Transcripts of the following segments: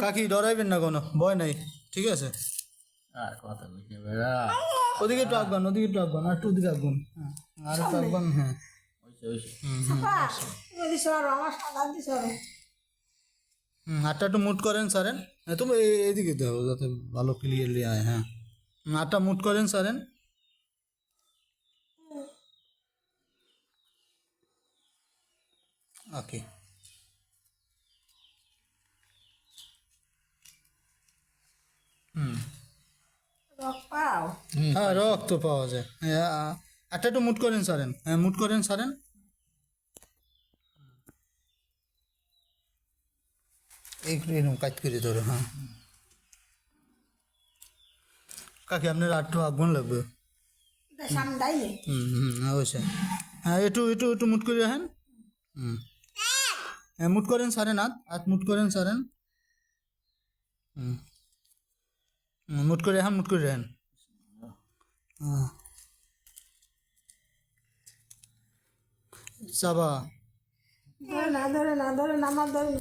কাকি ডরাইবেন না কোনো? ভয় নাই। ঠিক আছে? আর কথা বুঝে ওদিকে একটু আঁকবান ওদিকে একটু আঁকবান আর একটু ওদিকে আঁকবান হ্যাঁ আর একটু আঁকবান হ্যাঁ। হাতটা একটু মুট করেন সারেন। হ্যাঁ তুমি এই- এইদিকে দেবো যাতে ভালো ক্লিয়ারলি আয় হ্যাঁ। হাতটা মুট করেন সারেন। ওকে। হ্যাঁ রক্ত পাওয়া যায়। হ্যাঁ একটা একটু মুট করেন সারেন। হ্যাঁ মুট করেন সারেন। এরকম কাজ করে ধরো হ্যাঁ। কাকি আপনার আটটু আগুন লাগবে। হুম হুম অবশ্যই। হ্যাঁ একটু একটু একটু মুট করে রাখেন। হুম। হ্যাঁ মুট করেন সারেন হাত হাত মুট করেন সারেন। হুম, মুট করে হ্যাঁ মুট করে হ্যাঁ চাবা। না ধরে না ধরে না আমার ধরে।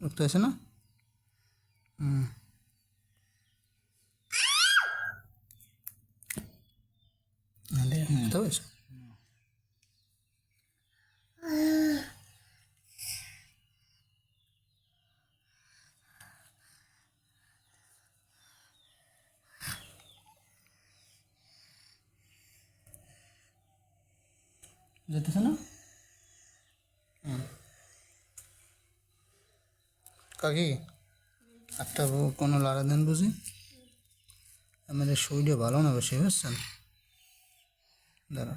রক্ত আছে না? হুম ব্যথা হয়েছে? যেতেছে না? কাকি, একটা কোনো লাড়া দেন বুঝি? আমাদের শরীরে ভালো না বেশি বুঝছেন? দাঁড়া